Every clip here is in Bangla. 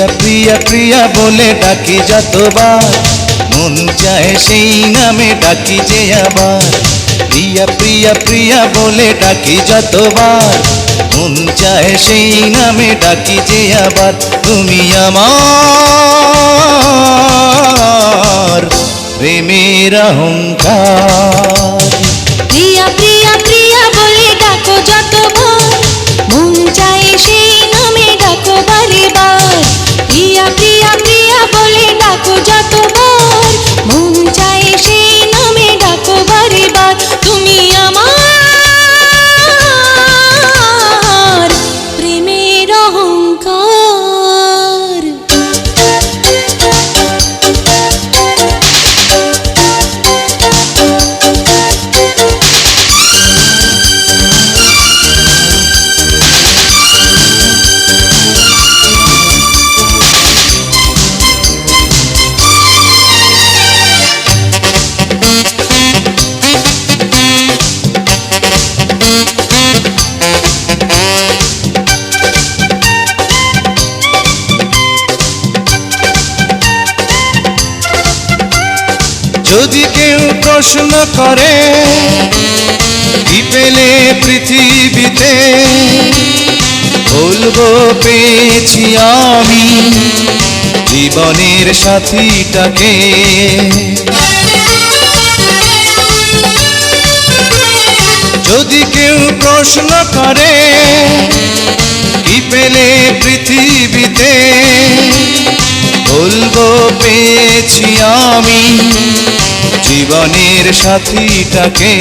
প্রিয়া প্রিয়া প্রিয়া বলে ডাকি যতবার। মন চায় সেই নামে ডাকি যে আবার। প্রিয়া প্রিয়া প্রিয়া বলে ডাকি যতবার। মন চায় সেই নামে ডাকি যে আবার। তুমি আমার প্রেমের অহংকার। তুমি যদি কেউ প্রশ্ন করে, কি পেলে পৃথিবীতে? বলব, পেয়েছি আমি জীবনের সাথীটাকে। যদি কেউ প্রশ্ন করে, কি পেলে পৃথিবীতে? বলব পেয়েছি আমি জীবনের সাথীটাকে।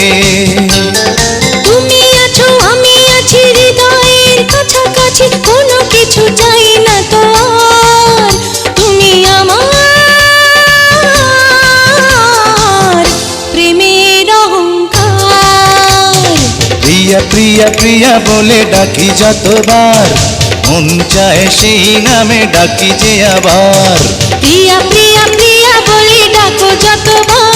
তুমি আছো আমি আছি হৃদয়ের কাছাকাছি কোনো কিছু চাই না তো তুমি আমার প্রেমের অহংকার। প্রিয়া প্রিয়া প্রিয়া বলে ডাকি যতবার। মন চায় সেই নামে ডাকি যে আবার। প্রিয়া প্রিয়া প্রিয়া বলি ডাকো যতবার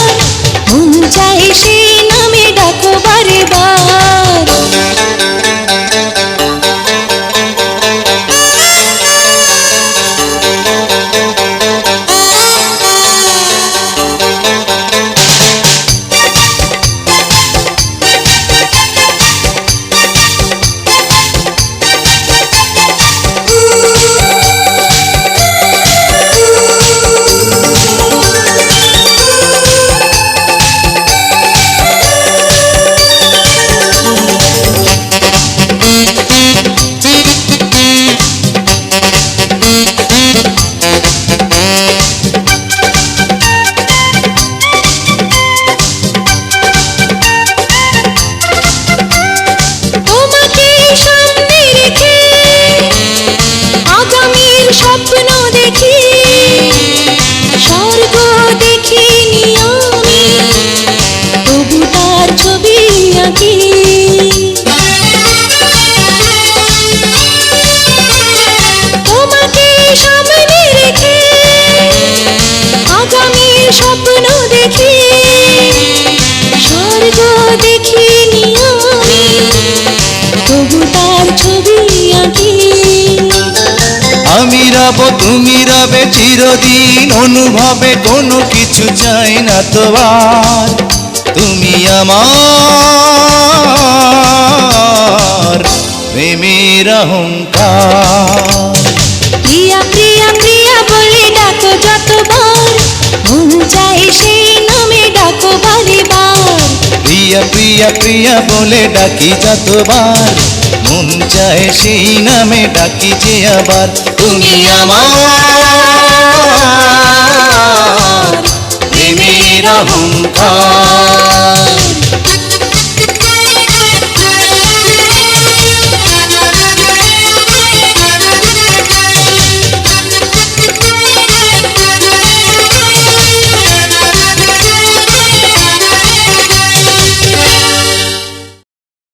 রব তুমি রবে চিরদিন অনুভবে কোনো কিছু চাই না তো আর তুমি আমার প্রেমের অহংকার। প্রিয়া প্রিয়া প্রিয়া বলে ডাকো যতবার। মন চাই সেই নামে ডাকো বার প্রিয়া প্রিয়া প্রিয়া বলে ডাকি যতবার। মন চায় সেই নামে ডাকি যে আবার তুমি আমার প্রেমের অহংকার।